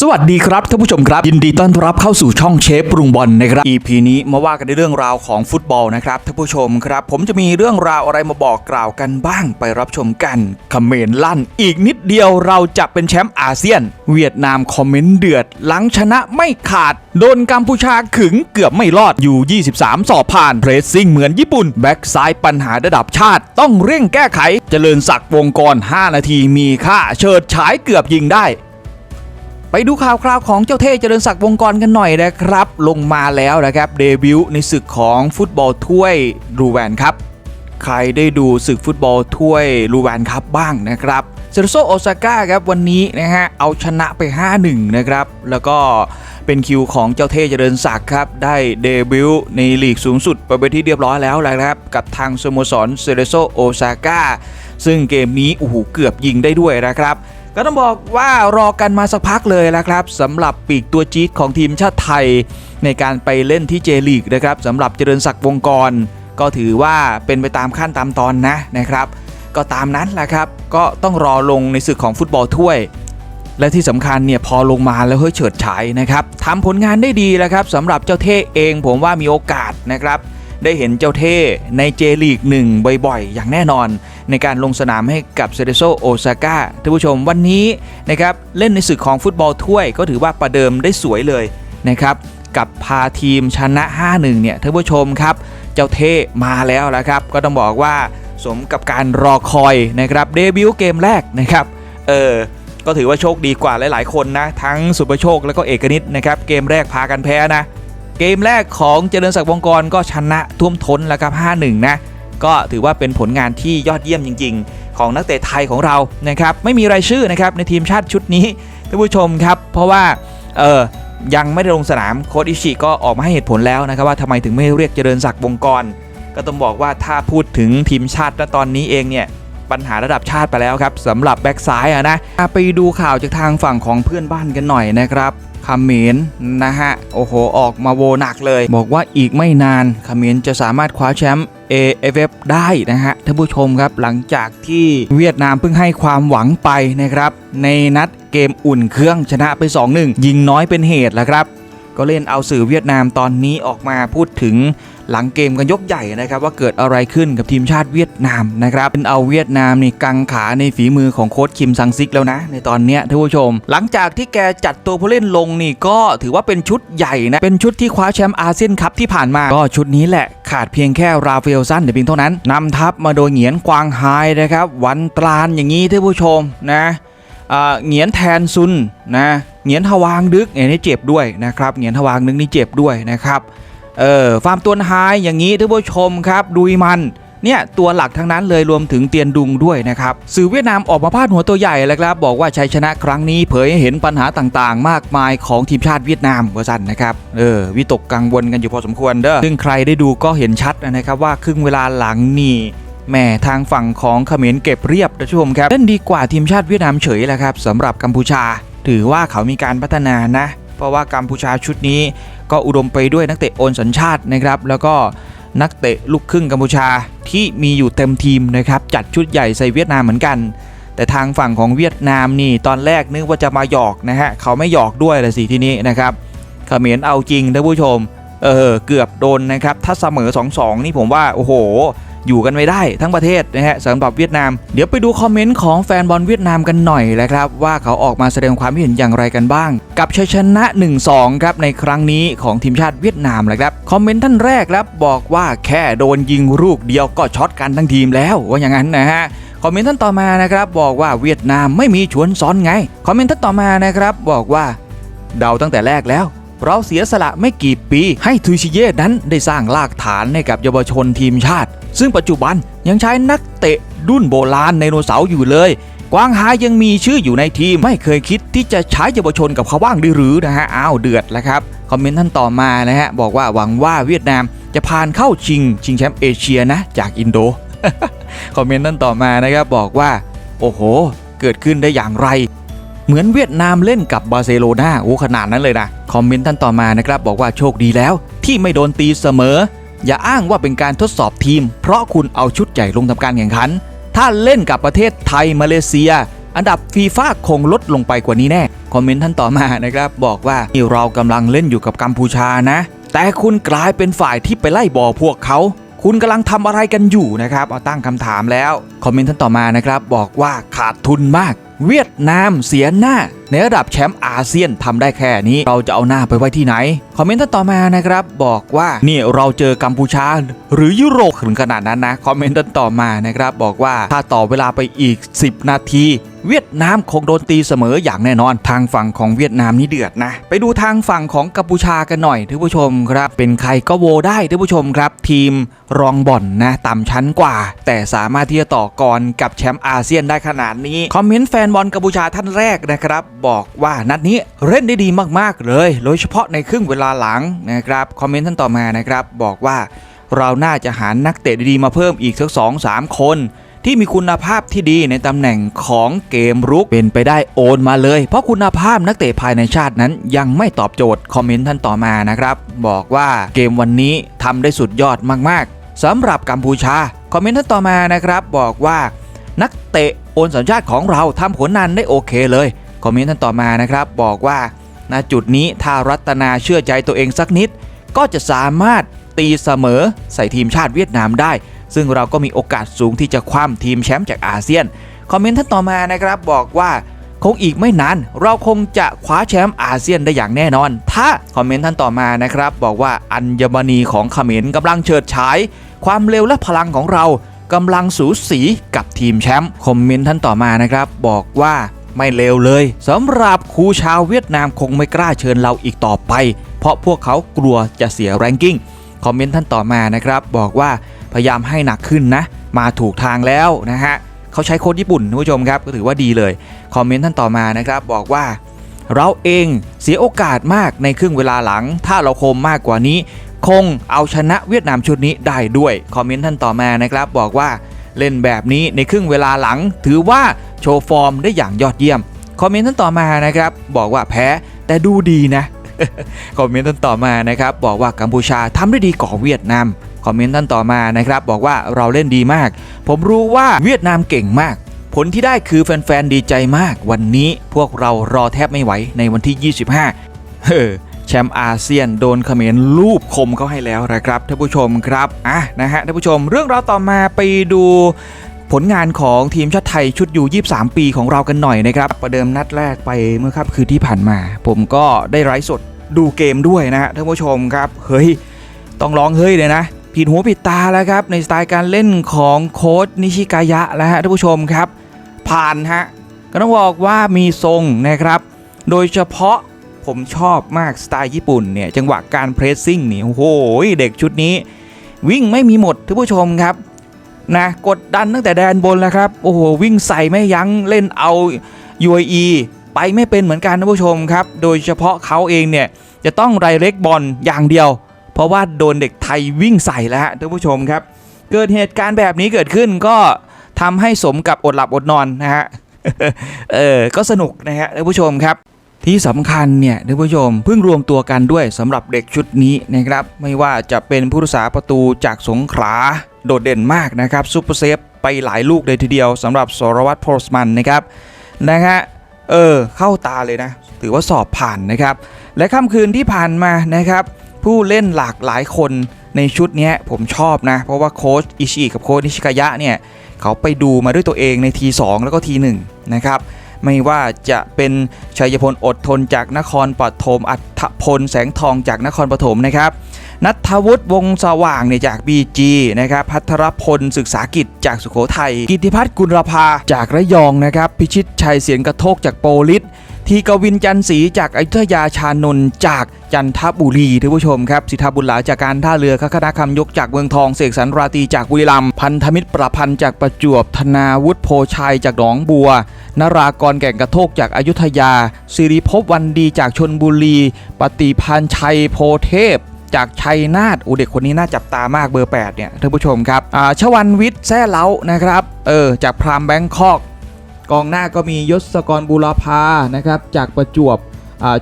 สวัสดีครับท่านผู้ชมครับ ยินดีต้อนรับเข้าสู่ช่องเชฟปรุงบอลนะครับ EP นี้มาว่ากันในเรื่องราวของฟุตบอลนะครับท่านผู้ชมครับ ผมจะมีเรื่องราวอะไรมาบอกกล่าวกันบ้างไปรับชมกันคอมเมนต์ลั่น อีกนิดเดียวเราจะเป็นแชมป์อาเซียน เวียดนามคอมเมนต์เดือด หลังชนะไม่ขาด โดนกัมพูชาขึงเกือบไม่รอดอยู่ 23 สอบผ่านเพรสซิ่งเหมือนญี่ปุ่นแบ็กซ้ายปัญหาระดับชาติ ต้องเร่งแก้ไข เจริญศักดิ์วงกร 5 นาทีมีค่าเฉิดฉายเกือบยิงได้ ไปดูข่าวคราวของเจ้าเท่เจริญศักดิ์วงกรกันหน่อยนะครับ ลงมาแล้วนะครับเดบิวต์ในศึกของฟุตบอลถ้วยรูแวนครับ ใครได้ดูศึกฟุตบอลถ้วยรูแวนครับบ้างนะครับเซโรโซโอซาก้าครับวันนี้นะฮะเอาชนะไป 5-1 นะครับ แล้วก็เป็นคิวของเจ้าเท่เจริญศักดิ์ครับ ได้เดบิวต์ในลีกสูงสุดไปเป็นที่เรียบร้อยแล้วแหละครับ กับทางสโมสรเซโรโซโอซาก้าซึ่งเกมนี้โอ้โหเกือบยิงได้ด้วยนะครับ ก็ต้องบอกว่ารอกันมาสักพักเลยและครับสำหรับปีกตัวจี๊ดของทีมชาติไทย ในการไปเล่นที่เจลีกนะครับสำหรับเจริญศักดิ์วงกร ก็ถือว่าเป็นไปตามขั้นตามตอนนะนะครับ ก็ตามนั้นแหละครับ ก็ต้องรอลงในศึกของฟุตบอลถ้วย และที่สำคัญเนี่ยพอลงมาแล้วเฮ้ยเฉิดฉายนะครับทำผลงานได้ดีแล้วครับสำหรับเจ้าเท่เองผมว่ามีโอกาสนะครับ ได้เห็นเจ้าเท่ในเจลีกหนึ่งบ่อยๆ อย่างแน่นอน ในการลงสนามให้กับเซเดโซโอซาก้าท่านผู้ชมวันนี้นะครับเล่นในศึกของฟุตบอลถ้วยก็ถือว่าประเดิมได้สวยเลยนะครับกับพาทีมชนะ 5-1 เนี่ยท่านผู้ชมครับ เจ้าเท่มาแล้วละครับ ก็ต้องบอกว่าสมกับการรอคอยนะครับเดบิวต์เกมแรกนะครับเออก็ถือว่าโชคดีกว่าหลาย ๆ คนนะ ทั้งสุประโชคและก็เอกนิตนะครับ เกมแรกพากันแพ้นะ เกมแรกของเจริญศักดิ์วงกรก็ชนะท่วมท้นแล้วครับ 5-1 นะ ก็ถือว่าเป็นผลงานที่ยอดเยี่ยมจริง ๆ ของนักเตะไทยของเรานะครับไม่มีรายชื่อนะครับในทีมชาติชุดนี้ท่านผู้ชมครับ เพราะว่าเออยังไม่ได้ลงสนามโค้ชอิชิก็ออกมาให้เหตุผลแล้วนะครับว่าทำไมถึงไม่เรียกเจริญศักดิ์วงกร ก็ต้องบอกว่าถ้าพูดถึงทีมชาติณตอนนี้เองเนี่ยปัญหาระดับชาติไปแล้วครับสำหรับแบ็กซ้ายอะนะไปดูข่าวจากทางฝั่งของเพื่อนบ้านกันหน่อยนะครับ ขมนนะฮะ โอ้โห ออกมาโวหนักเลย บอกว่าอีกไม่นานขมนจะสามารถคว้าแชมป์ AFF ได้นะฮะท่านผู้ชมครับหลังจากที่เวียดนามเพิ่งให้ความหวังไปนะครับ ในนัดเกมอุ่นเครื่องชนะไป 2-1 ยิงน้อยเป็นเหตุแหละครับ ก็เล่นเอาสื่อเวียดนามตอนนี้ออกมาพูดถึง หลังเกมกันยกใหญ่นะครับว่าเกิดอะไรขึ้นกับทีมชาติเวียดนามนะครับเป็นเอาเวียดนามนี่กังขาในฝีมือของโค้ชคิมซังซิกแล้วนะ ในตอนเนี้ยท่านผู้ชม หลังจากที่แกจัดตัวผู้เล่นลงนี่ก็ถือว่าเป็นชุดใหญ่นะเป็นชุดที่คว้าแชมป์อาเซียนคัพที่ผ่านมาก็ชุดนี้แหละขาดเพียงแค่ราฟาเอลซันแต่เพียงเท่านั้นนำทัพมาโดยเหงียนกวางไฮนะครับวันตรานอย่างนี้ท่านผู้ชมนะเหงียนแทนซุนนะเหงียนทวางดึกเนี่ยนี่เจ็บด้วยนะครับเหงียนทวางดึกนี่เจ็บด้วยนะครับ เออฟาร์มตัวไฮอย่างนี้ท่านผู้ชมครับดุยมันเนี่ยตัวหลักทั้งนั้นเลยรวมถึงเตียนดุงด้วยนะครับสื่อเวียดนามออกมาพาดหัวตัวใหญ่แล้วครับบอกว่าชัยชนะครั้งนี้เผยให้เห็นปัญหาต่างๆ มากมายของทีมชาติเวียดนามเว่าสันนะครับเออวิตกกังวลกันอยู่พอสมควรเด้อซึ่งใครได้ดูก็เห็นชัดนะครับว่าครึ่งเวลาหลังนี่แหม่ทางฝั่งของเขมรเก็บเรียบนะท่านผู้ชมครับเล่นดีกว่าทีมชาติเวียดนามเฉยแหละครับสำหรับกัมพูชา ถือว่าเขามีการพัฒนานะ เพราะว่ากัมพูชาชุดนี้ ก็อุดมไปด้วยนักเตะโอนสัญชาตินะครับแล้วก็นักเตะลูกครึ่งกัมพูชาที่มีอยู่เต็มทีมนะครับจัดชุดใหญ่ใส่เวียดนามเหมือนกัน แต่ทางฝั่งของเวียดนามนี่ตอนแรกนึกว่าจะมาหยอกนะฮะเขาไม่หยอกด้วยเลยสิทีนี้นะครับเขมรเอาจริงท่านผู้ชมเออเกือบโดนนะครับถ้าเสมอ 2-2 นี่ผมว่าโอ้โห อยู่กันไม่ได้ทั้งประเทศนะฮะสำหรับเวียดนาม เดี๋ยวไปดูคอมเมนต์ของแฟนบอลเวียดนามกันหน่อยนะครับว่าเขาออกมาแสดงความคิดเห็นอย่างไรกันบ้าง กับชัยชนะ 1-2 ครับในครั้งนี้ของทีมชาติเวียดนามเลยครับคอมเมนต์ท่านแรกครับบอกว่าแค่โดนยิงลูกเดียวก็ช็อตกันทั้งทีมแล้วว่าอย่างนั้นนะฮะคอมเมนต์ท่านต่อมานะครับบอกว่าเวียดนามไม่มีชวนซ้อนไง คอมเมนต์ท่านต่อมานะครับบอกว่า เดาตั้งแต่แรกแล้ว เราเสียสละไม่กี่ปีให้ทูชิเย่นั้นได้สร้างรากฐานให้กับเยาวชนทีมชาติ ซึ่งปัจจุบันยังใช้นักเตะรุ่นโบราณไดโนเสาร์อยู่เลย กวางหายังมีชื่ออยู่ในทีม ไม่เคยคิดที่จะใช้เยาวชนกับเขาบ้างหรือนะฮะ อ้าวเดือดแล้วครับ คอมเมนต์ท่านต่อมานะฮะ บอกว่าหวังว่าเวียดนามจะผ่านเข้าชิงชิงแชมป์เอเชียนะจากอินโด คอมเมนต์ท่านต่อมานะครับบอกว่า โอ้โห เกิดขึ้นได้อย่างไรเหมือนเวียดนามเล่นกับบาร์เซโลนาโอ้ขนาดนั้นเลยนะ คอมเมนต์ท่านต่อมานะครับ บอกว่าโชคดีแล้ว ที่ไม่โดนตีเสมอ อย่าอ้างว่าเป็นการทดสอบทีม เพราะคุณเอาชุดใหญ่ลงทำการแข่งขัน ถ้าเล่นกับประเทศไทยมาเลเซีย อันดับฟีฟ่าคงลดลงไปกว่านี้แน่คอมเมนต์ท่านต่อมานะครับบอกว่านี่เรากำลังเล่นอยู่กับกัมพูชานะ แต่คุณกลายเป็นฝ่ายที่ไปไล่บอพวกเขาคุณกำลังทำอะไรกันอยู่นะครับ เอาตั้งคำถามแล้ว คอมเมนต์ท่านต่อมานะครับ บอกว่าขาดทุนมาก เวียดนามเสียหน้า ในระดับแชมป์อาเซียนทำได้แค่นี้เราจะเอาหน้าไปไว้ที่ไหน คอมเมนต์ท่านต่อมานะครับ บอกว่านี่เราเจอกัมพูชา หรือยุโรปถึงขนาดนั้นนะ คอมเมนต์ท่านต่อมานะครับ บอกว่าถ้าต่อเวลาไปอีก 10 นาที เวียดนามคงโดนตีเสมออย่างแน่นอน ทางฝั่งของเวียดนามนี่เดือดนะ ไปดูทางฝั่งของกัมพูชากันหน่อยท่านผู้ชมครับ เป็นใครก็โวได้ท่านผู้ชมครับ ทีมรองบ่อนนะต่ำชั้นกว่า แต่สามารถที่จะต่อกรกับแชมป์อาเซียนได้ขนาดนี้คอมเมนต์แฟนบอลกัมพูชาท่านแรกนะครับ บอกว่านัดนี้เล่นได้ดีมากๆเลย โดยเฉพาะในครึ่งเวลาหลังนะครับคอมเมนต์ท่านต่อมานะครับบอกว่าเราน่าจะหานักเตะดีๆมาเพิ่มอีกสักสองสามคน ที่มีคุณภาพที่ดีในตำแหน่งของเกมรุกเป็นไปได้โอนมาเลย เพราะคุณภาพนักเตะภายในชาตินั้นยังไม่ตอบโจทย์คอมเมนต์ท่านต่อมานะครับ บอกว่าเกมวันนี้ทำได้สุดยอดมากๆสำหรับกัมพูชาคอมเมนต์ท่านต่อมานะครับ บอกว่านักเตะโอนสัญชาติของเราทำผลงานได้โอเคเลยคอมเมนต์ท่านต่อมานะครับ บอกว่าณจุดนี้ถ้ารัตนาเชื่อใจตัวเองสักนิด ก็จะสามารถตีเสมอใส่ทีมชาติเวียดนามได้ ซึ่งเราก็มีโอกาสสูงที่จะคว้ำทีมแชมป์จากอาเซียน คอมเมนต์ท่านต่อมานะครับบอกว่าคงอีกไม่นานเราคงจะคว้าแชมป์อาเซียนได้อย่างแน่นอน ถ้าคอมเมนต์ท่านต่อมานะครับ บอกว่าอัญมณีของเขมรกำลังเฉิดฉาย ความเร็วและพลังของเรากำลังสูสีกับทีมแชมป์คอมเมนต์ท่านต่อมานะครับ บอกว่าไม่เลวเลยสำหรับครูชาวเวียดนามคงไม่กล้าเชิญเราอีกต่อไป เพราะพวกเขากลัวจะเสียแรงกิ้ง คอมเมนต์ท่านต่อมานะครับบอกว่าพยายามให้หนักขึ้นนะ มาถูกทางแล้วนะฮะเขาใช้โค้ดญี่ปุ่นท่านผู้ชมครับก็ถือว่าดีเลยคอมเมนต์ท่านต่อมานะครับบอกว่า เราเองเสียโอกาสมากในครึ่งเวลาหลัง ถ้าเราคมมากกว่านี้ คงเอาชนะเวียดนามชุดนี้ได้ด้วยคอมเมนต์ท่านต่อมานะครับบอกว่าเล่นแบบนี้ในครึ่งเวลาหลัง ถือว่าโชว์ฟอร์มได้อย่างยอดเยี่ยมคอมเมนต์ท่านต่อมานะครับบอกว่าแพ้แต่ดูดีนะ คอมเมนต์ท่านต่อมานะครับบอกว่ากัมพูชาทำได้ดีกว่าเวียดนามคอมเมนต์ท่านต่อมานะครับบอกว่าเราเล่นดีมาก ผมรู้ว่าเวียดนามเก่งมาก ผลที่ได้คือแฟนๆดีใจมาก วันนี้พวกเรารอแทบไม่ไหวในวันที่ 25เฮ้อแชมป์อาเซียนโดนเขมรลูบคมเขาให้แล้วนะครับท่านผู้ชมครับอะนะฮะท่านผู้ชมเรื่องราวต่อมาไปดู ผลงานของทีมชาติไทยชุดอยู่23 ปีของเรากันหน่อยนะครับ ประเดิมนัดแรกไปเมื่อครับคือที่ผ่านมา ผมก็ได้ไลฟ์สดดูเกมด้วยนะฮะท่านผู้ชมครับเฮ้ยต้องร้องเฮ้ยเลยนะ ผิดหูผิดตาแล้วครับ ในสไตล์การเล่นของโค้ชนิชิกายะแล้วฮะท่านผู้ชมครับ ผ่านฮะก็ต้องบอกว่ามีทรงนะครับ โดยเฉพาะผมชอบมากสไตล์ญี่ปุ่นเนี่ยจังหวะการเพรสซิ่งนี่โอ้โหเด็กชุดนี้ วิ่งไม่มีหมดท่านผู้ชมครับ นะกดดันตั้งแต่แดนบนแล้วครับโอ้โหวิ่งใส่ไม่ยั้งเล่นเอา UAE ไปไม่เป็นเหมือนกันท่านผู้ชมครับ โดยเฉพาะเขาเองเนี่ยจะต้องไรเล็กบอลอย่างเดียว เพราะว่าโดนเด็กไทยวิ่งใส่แล้วฮะท่านผู้ชมครับ เกิดเหตุการณ์แบบนี้เกิดขึ้นก็ทำให้สมกับอดหลับอดนอนนะฮะเออก็สนุกนะฮะท่านผู้ชมครับ ที่สำคัญเนี่ยท่านผู้ชมเพิ่งรวมตัวกันด้วยสำหรับเด็กชุดนี้นะครับ ไม่ว่าจะเป็นผู้รักษาประตูจากสงขลาโดดเด่นมากนะครับซูเปอร์เซฟไปหลายลูกเลยทีเดียวสำหรับสรวัตรโพสมันนะครับนะฮะเออเข้าตาเลยนะ ถือว่าสอบผ่านนะครับ และค่ำคืนที่ผ่านมานะครับ ผู้เล่นหลากหลายคนในชุดนี้ผมชอบนะ เพราะว่าโค้ชอิชิกับโค้ชนิชิกายะเนี่ย เขาไปดูมาด้วยตัวเองในที2แล้วก็ที1นะครับ ไม่ว่าจะเป็นชัยพลอดทนจากนครปฐมอัฐพลแสงทองจากนครปฐมนะครับนัทวุฒิวงสว่างเนี่ยจาก BG นะครับพัทรพลศึกษากิจจากสุโขทัยกิติพัฒน์กุลภาจากระยองนะครับ พิชิตชัยเสียงกระโทกจากโปลิส ทีกวินจันทร์ศรีจากอยุธยาชานนท์จากจันทบุรีท่านผู้ชมครับสิทธาบุญหลาจากการท่าเรือคคณะคำยกจากเมืองทองเสกสรรราตีจากบุรีรัมย์พันธมิตรประพันธ์จากประจวบธนาวุฒิโพชัยจากหนองบัวนรากรแก่งกระโทกจากอายุทยา สิริภพวันดีจากชนบุรี ปฏิพันธ์ชัยโพเทพจากชัยนาทอุเด็กคนนี้น่าจับตามากเบอร์ 8 เนี่ยท่านผู้ชมครับ อ่าชวันวิทย์แซ่เล้านะครับ เออ จากพรามแบงคอก กองหน้าก็มียศกรบุรพานะครับจากประจวบ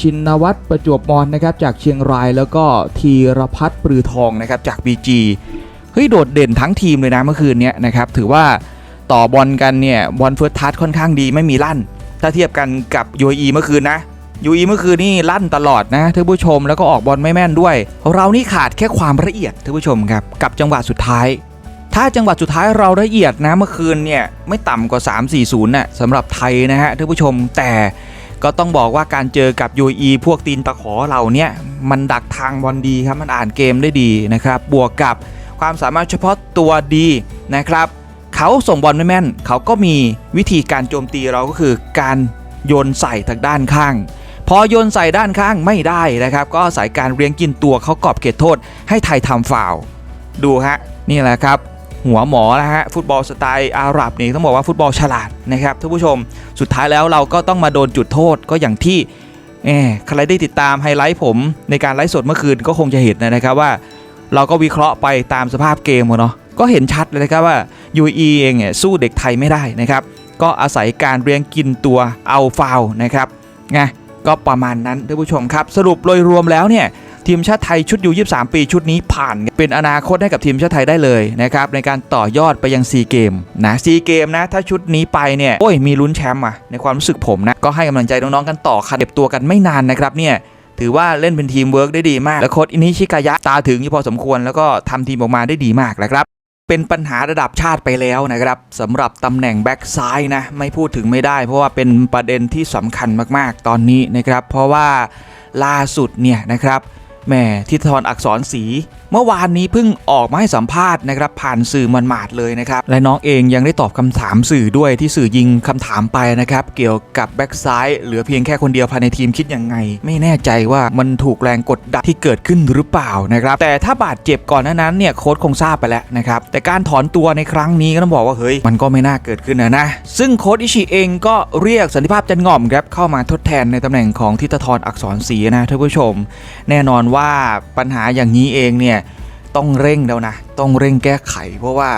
ชินวัตรประจวบมอนนะครับจากเชียงรายแล้วก็ธีรพัฒน์ปรือทองนะครับจาก BG เฮ้ยโดดเด่นทั้งทีมเลยนะเมื่อคืนนี้นะครับถือว่าต่อบอลกันเนี่ยบอลเฟิร์สทัชค่อนข้างดีไม่มีลั่น ถ้าเทียบกันกับ UAE เมื่อคืนนะยูอีเมื่อคืนนี่ลั่นตลอดนะท่านผู้ชมแล้วก็ออกบอลไม่แม่นด้วย เรานี่ขาดแค่ความละเอียดท่านผู้ชมครับกับจังหวะสุดท้าย ถ้าจังหวะสุดท้ายเราละเอียดนะเมื่อคืนเนี่ยไม่ต่ำกว่า 3-4-0น่ะสำหรับไทยนะฮะท่านผู้ชมแต่ก็ต้องบอกว่าการเจอกับ UAE พวกตีนตะขอเราเนี่ยมันดักทางบอลดีครับมันอ่านเกมได้ดีนะครับบวกกับความสามารถเฉพาะตัวดีนะครับ เขาส่งบอลไม่แม่น เขาก็มีวิธีการโจมตีเราก็คือการโยนใส่ทางด้านข้าง พอโยนใส่ด้านข้างไม่ได้นะครับ ก็อาศัยการเรียงกินตัวเขากรอบเขตโทษให้ไทยทำฟาวดูฮะนี่แหละครับ หัวหมอนะฮะฟุตบอลสไตล์อาหรับนี่ต้องบอกว่าฟุตบอลฉลาดนะครับท่านผู้ชมสุดท้ายแล้วเราก็ต้องมาโดนจุดโทษก็อย่างที่แหมใครได้ติดตามไฮไลท์ผมในการไลฟ์สดเมื่อคืนก็คงจะเห็นนะครับว่า เราก็วิเคราะห์ไปตามสภาพเกมเนาะก็เห็นชัดเลยนะครับว่า UAE เองเนี่ยสู้เด็กไทยไม่ได้นะครับก็อาศัยการเรียงกินตัวเอาฟาวนะครับไงก็ประมาณนั้นท่านผู้ชมครับ สรุปโดยรวมแล้วเนี่ย ทีมชาติไทยชุดยู23 ปีชุดนี้ผ่านเป็นอนาคตให้กับทีมชาติไทยได้เลยนะครับในการต่อยอดไปยังซีเกมนะซีเกมนะถ้าชุดนี้ไปเนี่ยโอ้ยมีลุ้นแชมป์อะในความรู้สึกผมนะก็ให้กำลังใจน้องๆกันต่อค่ะเก็บตัวกันไม่นานนะครับเนี่ยถือว่าเล่นเป็นทีมเวิร์กได้ดีมาก และโค้ชอินิชิกายะตาถึงอยู่พอสมควร แล้วก็ทำทีมออกมาได้ดีมากนะครับเป็นปัญหาระดับชาติไปแล้วนะครับสำหรับตำแหน่งแบ็กซ้ายนะไม่พูดถึงไม่ได้ เพราะว่าเป็นประเด็นที่สำคัญมากๆ ตอนนี้นะครับ เพราะว่าล่าสุดเนี่ยนะครับ แม่ทิศทรอักษรสี เมื่อวานนี้เพิ่งออกมาให้สัมภาษณ์นะครับผ่านสื่อมันหมาดเลยนะครับและน้องเองยังได้ตอบคำถามสื่อด้วยที่สื่อยิงคำถามไปนะครับเกี่ยวกับแบ็กซ้ายเหลือเพียงแค่คนเดียวภายในทีมคิดยังไง ไม่แน่ใจว่ามันถูกแรงกดดันที่เกิดขึ้นหรือเปล่านะครับแต่ถ้าบาดเจ็บก่อนนั้นเนี่ยโค้ชคงทราบไปแล้วนะครับแต่การถอนตัวในครั้งนี้ก็ต้องบอกว่าเฮ้ยมันก็ไม่น่าเกิดขึ้นนะนะซึ่งโค้ชอิชิเองก็เรียกสันติภาพจันง่อมครับเข้ามาทดแทนในตำแหน่งของทิตทรอักษรศรีนะท่านผู้ชม แน่นอนว่าปัญหาอย่างนี้เองเนี่ย ต้องเร่งแล้วนะ ต้องเร่งแก้ไข เพราะว่า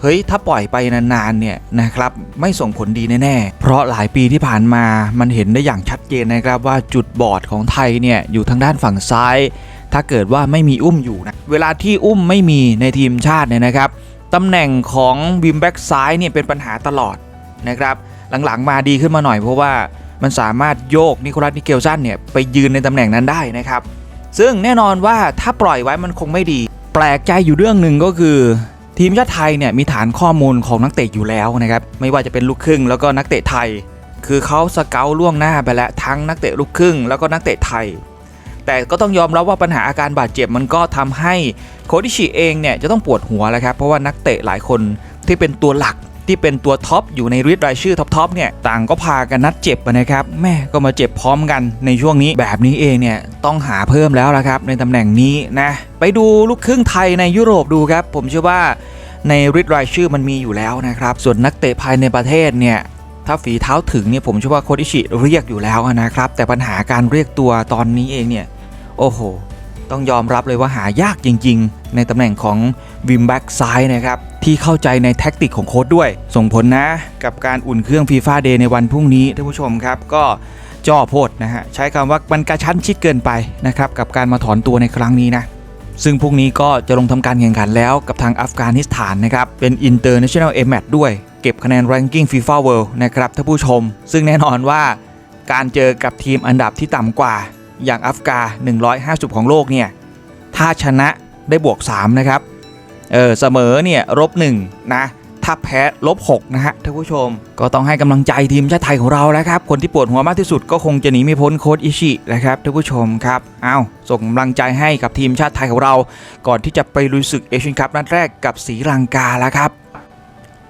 เฮ้ยถ้าปล่อยไปนานๆเนี่ยนะครับไม่ส่งผลดีแน่ๆ เพราะหลายปีที่ผ่านมามันเห็นได้อย่างชัดเจนนะครับว่าจุดบอดของไทยเนี่ยอยู่ทางด้านฝั่งซ้าย ถ้าเกิดว่าไม่มีอุ้มอยู่นะเวลาที่อุ้มไม่มีในทีมชาติเนี่ยนะครับตำแหน่งของวิมแบ็กซ้ายเนี่ยเป็นปัญหาตลอดนะครับหลังๆมาดีขึ้นมาหน่อยเพราะว่ามันสามารถโยกนิโคลัสนิเกลสันเนี่ยไปยืนในตำแหน่งนั้นได้นะครับซึ่งแน่นอนว่าถ้าปล่อยไว้มันคงไม่ดี แปลกใจอยู่เรื่องหนึ่งก็คือ ทีมชาติไทยเนี่ยมีฐานข้อมูลของนักเตะอยู่แล้วนะครับไม่ว่าจะเป็นลูกครึ่งแล้วก็นักเตะไทย คือเขาสเกลล่วงหน้าไปแล้วทั้งนักเตะลูกครึ่ง แล้วก็นักเตะไทย แต่ก็ต้องยอมรับว่าปัญหาอาการบาดเจ็บมันก็ทำให้โคดิชิเองเนี่ยจะต้องปวดหัวแล้วครับเพราะว่านักเตะหลายคนที่เป็นตัวหลัก ที่เป็นตัวท็อปอยู่ในริดรายชื่อท็อปๆเนี่ยต่างก็พากันนัดเจ็บนะครับแม่ก็มาเจ็บพร้อมกันในช่วงนี้แบบนี้เองเนี่ยต้องหาเพิ่มแล้วละครับ ในตำแหน่งนี้นะไปดูลูกครึ่งไทยในยุโรปดูครับ ผมเชื่อว่าในริดรายชื่อมันมีอยู่แล้วนะครับ ส่วนนักเตะภายในประเทศเนี่ยถ้าฝีเท้าถึงเนี่ยผมเชื่อว่าโคดิชิเรียกอยู่แล้วนะครับ แต่ปัญหาการเรียกตัวตอนนี้เองเนี่ย โอ้โห ต้องยอมรับเลยว่าหายากจริง ๆ ในตำแหน่งของวิมแบ็กซ้ายนะครับที่เข้าใจในแท็กติกของโค้ดด้วย ส่งผลนะกับการอุ่นเครื่องฟีฟ่าเดย์ในวันพรุ่งนี้ท่านผู้ชมครับก็จ่อโพดนะฮะใช้คำว่ามันกระชั้นชิดเกินไปนะครับกับการมาถอนตัวในครั้งนี้นะซึ่งพรุ่งนี้ก็จะลงทำการแข่งขันแล้วกับทางอัฟกานิสถานนะครับเป็น International A Match ด้วย เก็บคะแนน Ranking FIFA World นะครับท่านผู้ชม ซึ่งแน่นอนว่าการเจอกับทีมอันดับที่ต่ำกว่า อย่างอัฟกา 150 ของโลกเนี่ยถ้าชนะได้บวก 3 นะครับ เออเสมอเนี่ยลบ1นะ ถ้าแพ้ลบ6นะฮะท่านผู้ชม ก็ต้องให้กำลังใจทีมชาติไทยของเราแล้วครับ คนที่ปวดหัวมากที่สุดก็คงจะหนีไม่พ้นโค้ชอิชินะครับท่านผู้ชมครับเอาส่งกำลังใจให้กับทีมชาติไทยของเรา ก่อนที่จะไปลุยศึกเอเชียนคัพนัดแรกกับศรีลังกาแล้วครับ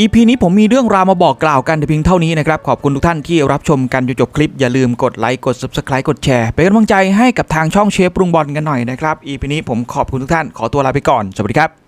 อีพีนี้ผมมีเรื่องราวมาบอกกล่าวกันแต่เพียงเท่านี้นะครับ ขอบคุณทุกท่านที่รับชมกันจนจบคลิป อย่าลืมกดไลค์กด Subscribe กดแชร์ เป็นกำลังใจให้กับทางช่องเชฟปรุงบอลกันหน่อยนะครับอีพีนี้ผมขอบคุณทุกท่านขอตัวลาไปก่อนสวัสดีครับ